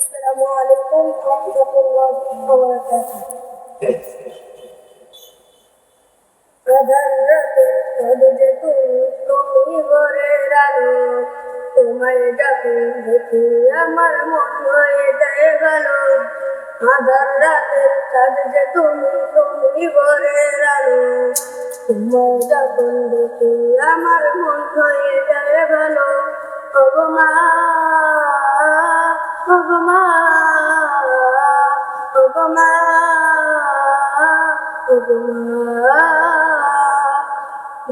আসসালামু আলাইকুম তুমি আলো দেখি আমার মন হয়ে যায় আধার রাতের যে তুমি তুমি ঘরের আলো যখন দেখি আমার মন হয়ে যায় গেল। ভগমা ভগমা ভগমা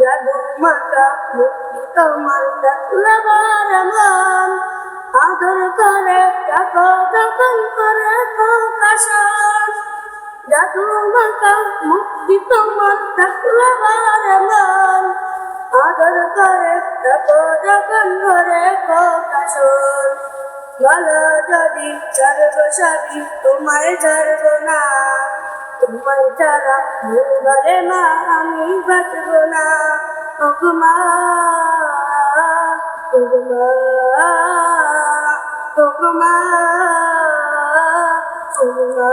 জাদু মাতা, মুক্তি তোমার মান আদর করে দেখো যখন করে জাদু মাতা, মুক্তি তোমার মান আদর করে দেখো যখন করে প্রকাশন। ভালো যদি সর্বসাবি তোমায় ছাড়ব না তোমায় ছাড়া ভুলবারে মা আমি বাঁচব না। ওগুমা ওগুমা ওগুমা ওগুমা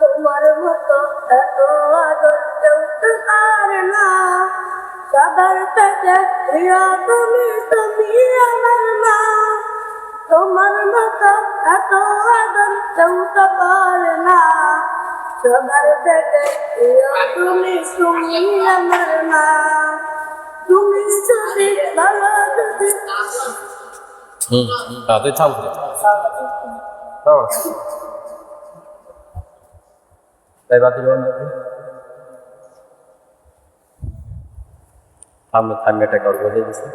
তোমার মতো এত আদর কেউ তো না। সবার প্রিয় তুমি তুমি মতো এত আদর কেউ তো পারে না। সবার থেকে তুমি তুমি আমার মা। তুমি যদি ভালো যদি। হুম তাতে চাল তাই বাতিল সামনে থাকবে একটা গর্ব দিয়ে দিচ্ছে